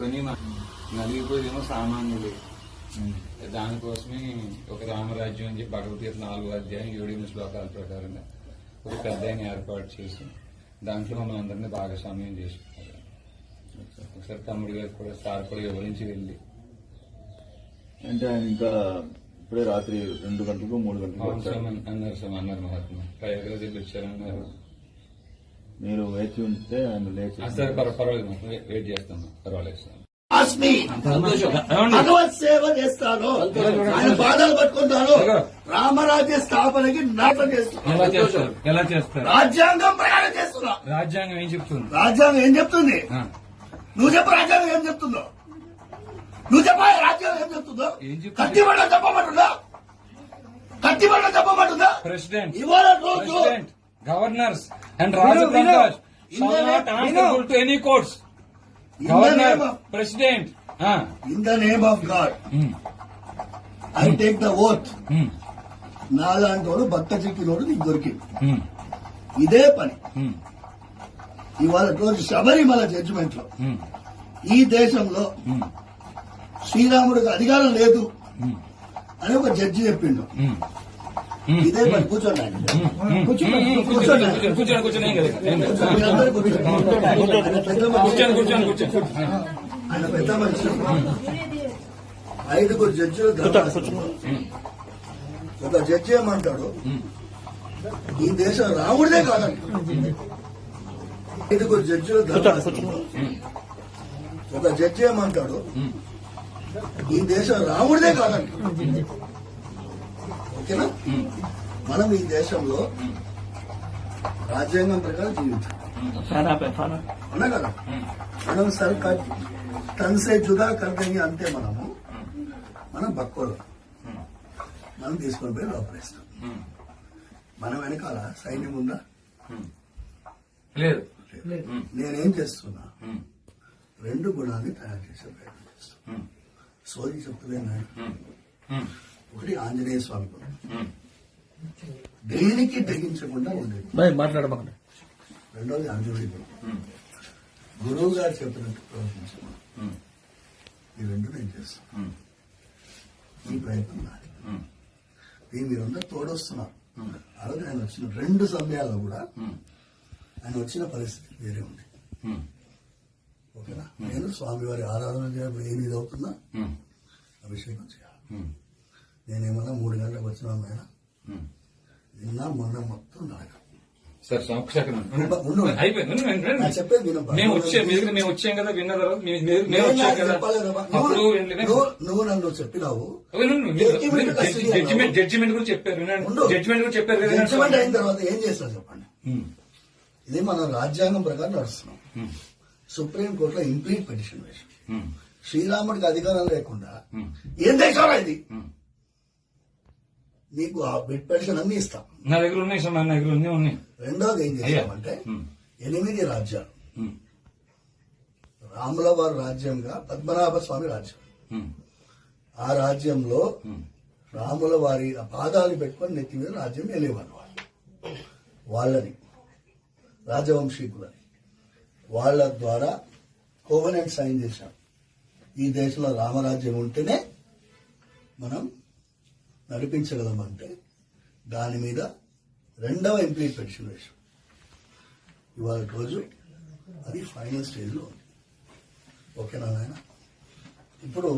పని మా- నలిగిపోయేదేమో సామాన్యులు. దానికోసమే ఒక రామరాజ్యం అని చెప్పి భగవద్గీత నాలుగు అధ్యాయం ఏడు ఎనిమిది శ్లోకాల ప్రకారంగా ఒక పెద్ద ఏర్పాటు చేసి దాంట్లో మమ్మల్ని అందరినీ భాగస్వామ్యం చేసుకున్నారు. ఒకసారి తమ్ముడు గారు కూడా సార్ కూడా వివరించి వెళ్ళి. అంటే ఆయన ఇంకా ఇప్పుడే రాత్రి రెండు గంటలకు మూడు గంటలకు అన్నారు సార్ అన్నారు మహాత్మ. ప్రయోగాలు చెప్పి వచ్చారన్నారు. మీరు వేచి ఉంటే ఆయన లేచి సార్ పర్వాలేదు వెయిట్ చేస్తాం. పర్వాలేదు సార్? భగవత్ సేవ చేస్తాను. ఆయన బాధలు పట్టుకుంటాను. రామరాజ్య స్థాపనకి నాటం చేస్తాను ఎలా చేస్తారు? ఎలా చేస్తారు? రాజ్యాంగం ప్రయాణం చేస్తున్నా. రాజ్యాంగం ఏం చెప్తుంది? రాజ్యాంగం ఏం చెప్తుంది? నువ్వు చెప్పు రాజ్యాంగం ఏం చెప్తుందో. నువ్వు చెప్పా రాజ్యాంగం ఏం చెప్తుందో. ఏం చెప్తుంది? కత్తిబండ చెప్పమంటుందా? కత్తిబండ చెప్పమంటుందా? ప్రెసిడెంట్. ఇవాళ రోజు గవర్నర్స్ అండ్ రాజప్రకాష్ విను, shall not విను. answerable to any courts. In the governor name of- president in the name of God I take the oath నాలాంటి వాడు భక్త చిక్కినోడు నీకు దొరికింది ఇదే పని. ఇవాళ రోజు శబరిమల జడ్జిమెంట్లో. ఈ దేశంలో శ్రీరాముడికి అధికారం లేదు అని ఒక జడ్జి చెప్పిండు. ఇదే పని కూర్చోండి. ఆయన. కూర్చోండి కూర్చోండి కూర్చోండి. పెద్ద మనిషి. ఐదుగురు జడ్జిలు. ఒక జడ్జి ఏమంటాడు? ఈ దేశం రాముడిదే కాదంట. ఐదుగురు జడ్జిలు. ఒక జడ్జి ఏమంటాడు? ఈ దేశం రాముడిదే కాదంట. ఓకేనా? మనం ఈ దేశంలో రాజ్యాంగం ప్రకారం జీవించాలి అవునా కదా? మనం సర్ తన్ సే జుదా కర్దంగి అంతే మనము మనం బక్కోలు మనం తీసుకొని పోయి లోపలేస్తాం. మన వెనకాల సైన్యం ఉందా? లేదు. నేనేం చేస్తున్నా? రెండు గుణాన్ని తయారు చేసే ప్రయత్నం చేస్తున్నా. సోది చెప్తలేను ఒకటి ఆంజనేయ స్వామి దేనికి తెగించకుండా ఉండేది. మాట్లాడమండి రెండోది ఆంజనేయ గుణం. గురువు గారు చెప్పినట్టు ప్రవర్తించమని. ఈ రెండు నేను చేస్తాను ఈ ప్రయత్నం నాది. దీని మీరందరూ తోడొస్తున్నారు. ఆ రోజు ఆయన వచ్చిన రెండు సమయాల్లో కూడా ఆయన వచ్చిన పరిస్థితి వేరే ఉంది. ఓకేనా? నేను స్వామివారి ఆరాధన చేయడం ఏమి ఇది అవుతుందా అభిషేకం చేయాలి. నేనేమన్నా మూడు గంటలకు వచ్చిన ఆయన నిన్న మొన్న మొత్తం నడక సార్ చెప్పేది వినబ్బా. మేము వచ్చే మీ దగ్గర మేము వచ్చాం కదా విన్న తర్వాత మీ- మీరు మేము నేను వచ్చాం నాకు కదా. చెప్పలేదమ్మా. అప్పుడు నువ్వు- నన్ను చెప్పినావు. జడ్జిమెంట్. జడ్జిమెంట్ గురించి చెప్పారు వినండి. ఉండు. జడ్జిమెంట్ గురించి చెప్పారు కదా జడ్జిమెంట్ అయిన తర్వాత ఏం చేస్తారు చెప్పండి? ఇది మన రాజ్యాంగం ప్రకారం నడుస్తున్నాం. సుప్రీం కోర్టులో ఇంప్లీట్ పిటిషన్ వేసాం శ్రీరాముడికి అధికారం లేకుండా ఏం దేశం ఇది? ఉమ్. నీకు ఆ బిట్ పెన్షన్ అన్ని ఇస్తాం. నా దగ్గర ఉన్నాయి సార్ నా దగ్గర ఉన్నాయి ఉన్నాయి. రెండోది ఏం. చేసామంటే ఉమ్, ఎనిమిది రాజ్యాలు. ఉమ్, రాముల వారి రాజ్యంగా పద్మనాభ స్వామి రాజ్యం ఆ రాజ్యంలో రాముల వారి పాదాలు పెట్టుకొని నెత్తి మీద రాజ్యం వెళ్ళేవాళ్ళు వాళ్ళు. వాళ్ళని రాజవంశీకులని. వాళ్ళ ద్వారా కోవనెంట్ సైన్ చేశాం. ఈ దేశంలో రామరాజ్యం ఉంటేనే మనం నడిపించగలమంటే దాని మీద రెండవ ఇంప్లీట్ పెటిషన్ వేశాం ఇవాళ రోజు అది ఫైనల్ స్టేజ్లో ఉంది. ఓకేనా నాయన? ఇప్పుడు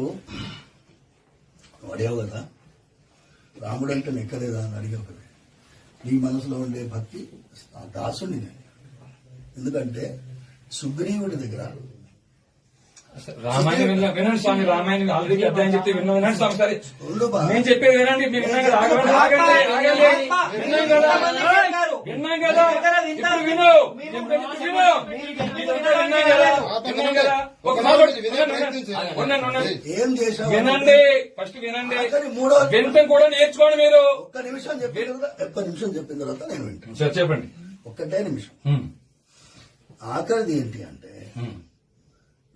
అడిగావు కదా? రాముడు అంటే నెక్కలేదా అని అడిగావు కదా? నీ మనసులో ఉండే భక్తి ఆ దాసుని నేను. ఎందుకంటే సుగ్రీవుడి దగ్గర రామాయణం విన్నా- వినండి స్వామి రామాయణం ఆల్రెడీ అధ్యాయం చెప్తే విన్నాం. వినండి స్వామి సరే. నేను చెప్పేది వినండి మీరు విన్నాం కదా? ఆగండి, ఆగండి. విన్నాం కదా? విన్నాం కదా? ఇప్పుడు విను. విన్నాం కదా? విన్నాం కదా? వినండి ఫస్ట్ వినండి. వినటం కూడా నేర్చుకోండి మీరు. ఒక్క నిమిషం చెప్పిన తర్వాత ఒక్క నిమిషం చెప్పిన తర్వాత నేను వింటాను సార్ చెప్పండి. ఒక్కటే నిమిషం. ఆఖరిది ఏంటి అంటే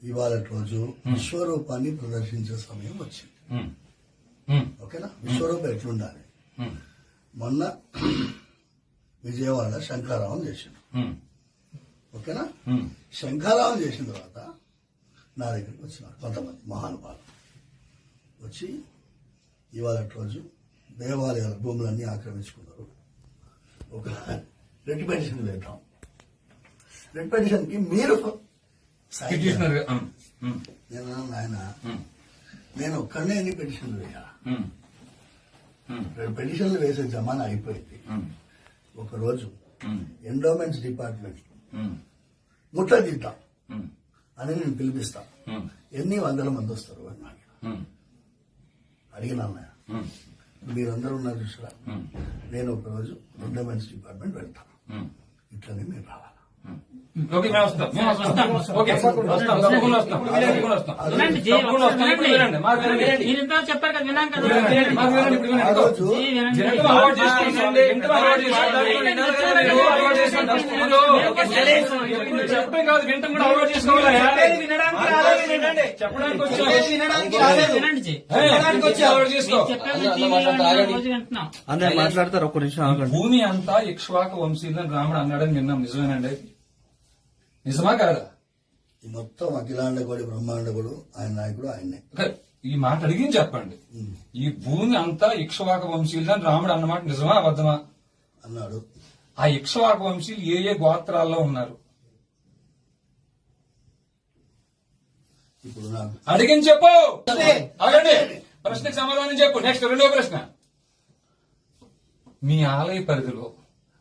ఇవాళ రోజు విశ్వరూపాన్ని ప్రదర్శించే సమయం వచ్చింది. ఓకేనా? విశ్వరూపం ఎట్లుండాలి? మొన్న విజయవాడ శంఖారావం చేసిండు. ఓకేనా? శంఖారావం చేసిన తర్వాత నా దగ్గరికి వచ్చినారు కొంతమంది మహానుభావులు. వచ్చి ఇవాళ రోజు దేవాలయాల భూములన్నీ ఆక్రమించుకున్నారు. ఒక రెడ్ పెటిషన్ వేద్దాం. రెడ్ పెటిషన్కి మీరు నేను ఆయన నేను ఒక్కడనే ఎన్ని పెటిషన్లు రెండు పెటిషన్లు వేసే జమానా అయిపోయింది. ఉమ్, ఒక రోజు ఉమ్, ఎండోమెంట్స్ డిపార్ట్మెంట్ ముట్టదిద్దాం ఉమ్, అని నేను పిలిపిస్తా. ఎన్ని వందల మంది వస్తారు అని అడిగిన మీరందరూ ఉన్నారు చూసారా? నేను ఒక రోజు ఎండోమెంట్స్ డిపార్ట్మెంట్ వెళ్తాను. ఇట్లనే మీరు రావాలా. ఓకే మేము వస్తాం. మేము వస్తాం. ఓకే వస్తాం. తప్పకుండా వస్తాం. తప్పకుండా వస్తాం. వినండి, జీ, తప్పకుండా వస్తాం. ఇప్పుడు వినండి. మాకు వినండి. మీరు ఇంతవరకు చెప్పారు కదా విన్నాం కదా. ఇప్పుడు వినండి, మాకు వినండి ఇప్పుడు ఆ వినండి రోజు జీ, వినండి. జంతువు అలవాటు చేసుకోండి జంతువు అలవాటు చేసుకోండి జంతువు అలవాటు చేసుకోండి మీరు ఎప్పుడు చెప్పే కాదు వింటం కూడా అలవాటు చేసుకోవాలా చెప్పడానికి వచ్చాం. వినండి జీ. ఏ, అలవాటు చేసుకో. మీరు చెప్పారు కదా, టీవీలో రోజు వింటున్నాం. అందరు మాట్లాడతారు ఒక్క నిమిషం ఆగండి. భూమి అంతా ఇక్ష్వాక వంశీయులని రాముడు అన్నాడని విన్నాం నిజమేనండి. నిజమా కాదా? ఈ మొత్తం అఖిలాండగోడి బ్రహ్మాండగోడు ఆయన నాయకుడు ఆయన్నే. ఓకే, ఈ మాట అడిగి చెప్పండి. ఈ భూమి అంతా ఇక్ష్వాక వంశీయులని రాముడు అన్నమాట నిజమా అబద్ధమా? అన్నాడు. ఆ ఇక్ష్వాక వంశీయులు ఏ ఏ గోత్రాల్లో ఉన్నారు? ఇప్పుడు నాకు అడిగిన చెప్పు. అడగండి ప్రశ్నకు సమాధానం చెప్పు. నెక్స్ట్ రెండో ప్రశ్న. మీ ఆలయ పరిధిలో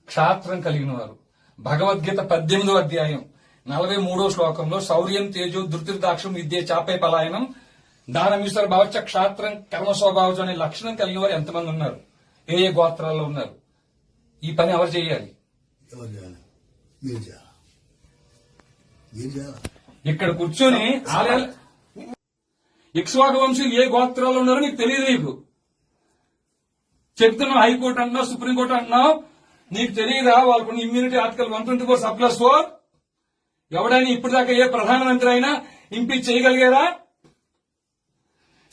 క్షాత్రం కలిగిన వారు భగవద్గీత పద్దెనిమిదో అధ్యాయం నలభై మూడో శ్లోకంలో శౌర్యం తేజో ధృతిర్దాక్షం విద్య చాపే పలాయనం దానమీశ్వర భావచ క్షాత్రం కర్మ స్వభావం అనే లక్షణం కలిగిన వారు ఎంతమంది ఉన్నారు? ఏ ఏ గోత్రాల్లో ఉన్నారు? ఈ పని ఎవరు చేయాలి? ఇక్కడ కూర్చొని ఆలయాలు వంశీయులు ఏ గోత్రాలు ఉన్నారో నీకు తెలియదు నీకు. చెప్తున్నావు హైకోర్టు అంటున్నావు సుప్రీంకోర్టు అంటున్నావు నీకు తెలియదా వాళ్ళకున్న immunity article one twenty four sub plus four ఎవడైనా ఇప్పటిదాకా ఏ ప్రధానమంత్రి అయినా impeach చేయగలిగారా?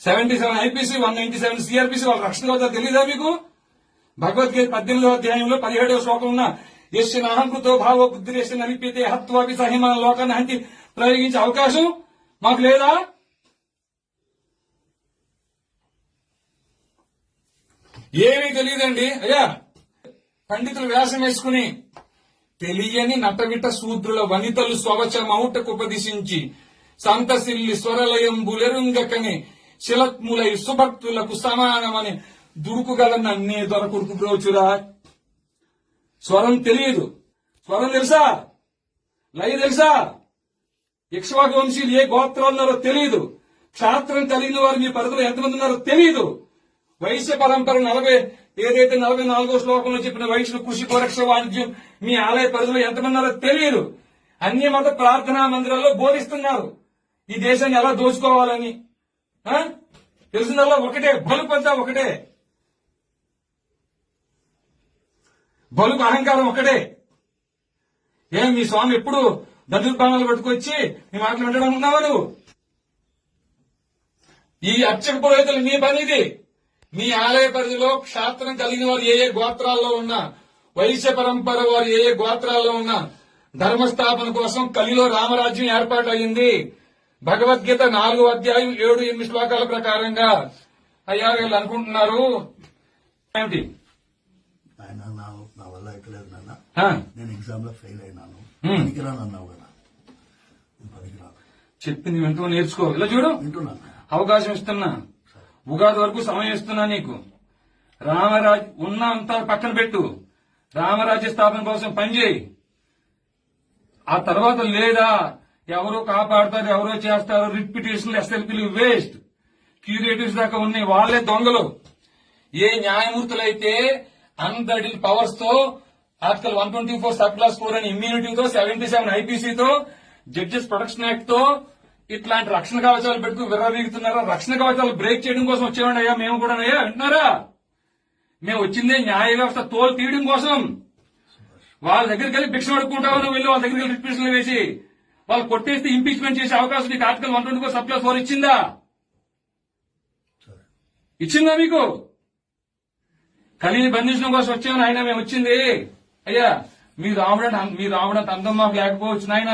Seventy seven IPC one ninety seven CrPC వాళ్ళ రక్షణ కవచ తెలీదా మీకు? భగవద్గీత పద్దెనిమిదవ అధ్యాయంలో పదిహేడవ శ్లోకం ఉన్న ఎస్ నాహంకృతో భావ బుద్ధి నలిపితే హత్వాపి సహిమాన లోకాన్ని హంతి ప్రయోగించే అవకాశం మాకు లేదా? ఏమీ తెలియదండి అయ్యా పండితులు వ్యాసం వేసుకుని తెలియని నటవిట శూద్రుల వనితలు స్వవచమౌటకు ఉపదేశించి సంతసిల్లి స్వరలయం బులెరుంగకని శిలత్ములై సుభక్తులకు సమానమని దుడుకుగల నన్నే దొరకుడుకు బ్రోచురా. స్వరం తెలియదు. స్వరం తెలుసా? లయ తెలుసా? ఇక్ష్వాకు వంశీయులు ఏ గోత్రం ఉన్నారో తెలియదు క్షాత్రం కలిగిన వారు మీ పరిధిలో ఎంతమంది ఉన్నారో తెలియదు వైశ్య పరంపర నలభై ఏదైతే నలభై నాలుగో శ్లోకంలో చెప్పిన వైశ్య కృషి కోరక్ష వాణిజ్యం మీ ఆలయ పరిధిలో ఎంతమంది ఉన్నారో తెలియదు. అన్ని మత ప్రార్థనా మందిరాల్లో బోధిస్తున్నారు. ఈ దేశాన్ని ఎలా దోచుకోవాలని? ఆ? తెలిసిందల్లా? ఒకటే. బలుపు అంతా ఒకటే. బలుపు అహంకారం ఒకటే. ఏం మీ స్వామి ఎప్పుడు దదుర్పానాలు పట్టుకొచ్చి మీ మాటలు వింటడం ఉన్నావా నువ్వు ఈ అర్చక పురోహితులు మీ పని ఇది. మీ ఆలయ పరిధిలో క్షాత్రం కలిగిన వారు ఏ ఏ గోత్రాల్లో ఉన్నా వైశ్య పరంపర వారు ఏ ఏ గోత్రాల్లో ఉన్నా ధర్మస్థాపన కోసం కలిలో రామరాజ్యం ఏర్పాటు అయింది భగవద్గీత నాలుగో అధ్యాయం ఏడు ఎనిమిది శ్లోకాల ప్రకారంగా అయ్యా వీళ్ళు అనుకుంటున్నారు. ఏమిటి? ఆయన నా నా వల్ల ఎక్కలేదు నాన్న. ఆ, నేను ఎగ్జామ్లో ఫెయిల్ అయినాను. పనికిరాను అన్నావు కదా. నేను పనికిరాను. చెప్పింది వింటూ నేర్చుకో. ఇలా చూడు. అవకాశం ఇస్తున్నా. ఉగాది వరకు సమయం ఇస్తున్నా నీకు. రామరాజ్ ఉన్న అంతా పక్కన పెట్టు. రామరాజ్య స్థాపన కోసం పనిచేయి ఆ తర్వాత లేదా ఎవరో కాపాడతారు ఎవరో చేస్తారు రిపిటేషన్లు ఎస్ఎల్పీలు వేస్ట్. క్యూరేటివ్స్ దాకా ఉన్నాయి వాళ్ళే దొంగలు. ఏ న్యాయమూర్తులైతే unbridled పవర్స్తో article one twenty four sub clause four అని ఇమ్యూనిటీతో సెవెంటీ సెవెన్ ఐపీసీతో జడ్జెస్ ప్రొటెక్షన్ యాక్ట్తో ఇట్లాంటి రక్షణ కవచాలు పెట్టుకుని విర్రవీగుతున్నారా రక్షణ కవచాలు బ్రేక్ చేయడం కోసం వచ్చేవాడి అయ్యా మేము కూడా అయ్యా వింటున్నారా? మేము వచ్చిందే న్యాయ వ్యవస్థ తోలు తీయడం కోసం. వాళ్ళ దగ్గరికి వెళ్ళి భిక్ష పడుకుంటావు నువ్వు వెళ్ళి వాళ్ళ దగ్గరికి వెళ్ళి రిపిషన్లు వేసి వాళ్ళు కొట్టేస్తే ఇంపీచ్మెంట్ చేసే అవకాశం నీకు article one twenty four sub clause four ఇచ్చిందా? ఇచ్చిందా మీకు? కలిని బంధించడం కోసం వచ్చాను ఆయన మేము వచ్చింది. అయ్యా మీరు రావడం మీరు రావడం అందం మాకు లేకపోవచ్చు నాయన.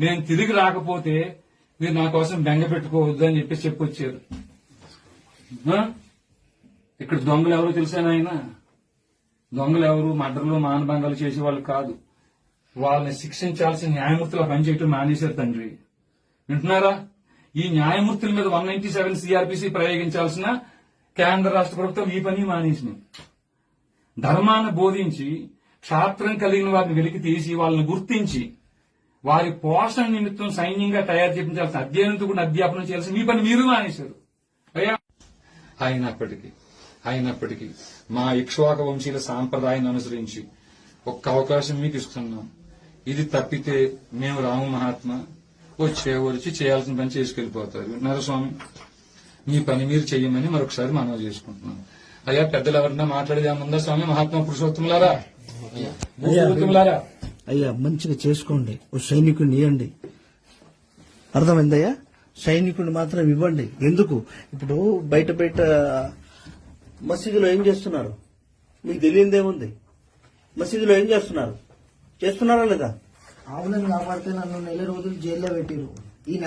నేను తిరిగి రాకపోతే మీరు నా కోసం బెంగ పెట్టుకోవద్దు అని చెప్పి చెప్పొచ్చారు. ఇక్కడ దొంగలు ఎవరో తెలిసా నాయన? దొంగలు ఎవరు? మర్డర్లు మానభంగాలు చేసేవాళ్ళు కాదు. వాళ్ళని శిక్షించాల్సిన న్యాయమూర్తుల పనిచేయటం మానేశారు తండ్రి. వింటున్నారా? ఈ న్యాయమూర్తుల మీద వన్ నైన్టీ సెవెన్ సిఆర్పిసి ప్రయోగించాల్సిన కేంద్ర రాష్ట్ర ప్రభుత్వం ఈ పని మానేసినాయి ధర్మాన్ని బోధించి క్షాత్రం కలిగిన వారిని వెలికి తీసి వాళ్ళని గుర్తించి వారి పోషణ నిమిత్తం సైన్యంగా తయారు చేయించాల్సిన అధ్యయనంతో కూడా అధ్యాపనం చేయాల్సిన ఈ పని మీరు మానేశారు. అయ్యా. అయినప్పటికీ అయినప్పటికీ మా ఇక్ష్వాక వంశీల సాంప్రదాయాన్ని అనుసరించి ఒక్క అవకాశం మీకు ఇస్తున్నాం. ఇది తప్పితే మేము రాము మహాత్మ వచ్చే వచ్చి చేయాల్సిన పని చేసుకెళ్ళిపోతారు విన్నారా స్వామి మీ పని మీరు చెయ్యమని మరొకసారి మనవి చేసుకుంటున్నాం. అయ్యా పెద్దలు ఎవరన్నా మాట్లాడేది ఏమన్నా స్వామి? మహాత్మా పురుషోత్తములారా? పురుషోత్తములారా అయ్యా మంచిగా చేసుకోండి. ఓ సైనికుడిని ఇవ్వండి అర్థమైందయ్యా? సైనికుడిని మాత్రం ఇవ్వండి. ఎందుకు? ఇప్పుడు బయట బయట మసీదులో ఏం చేస్తున్నారు? మీకు తెలియదేముంది మసీదులో ఏం చేస్తున్నారు? చేస్తున్నారా లేదా? ఆవులను కాపాడితే నన్ను నెల రోజులు జైల్లో పెట్టిరు. ఈ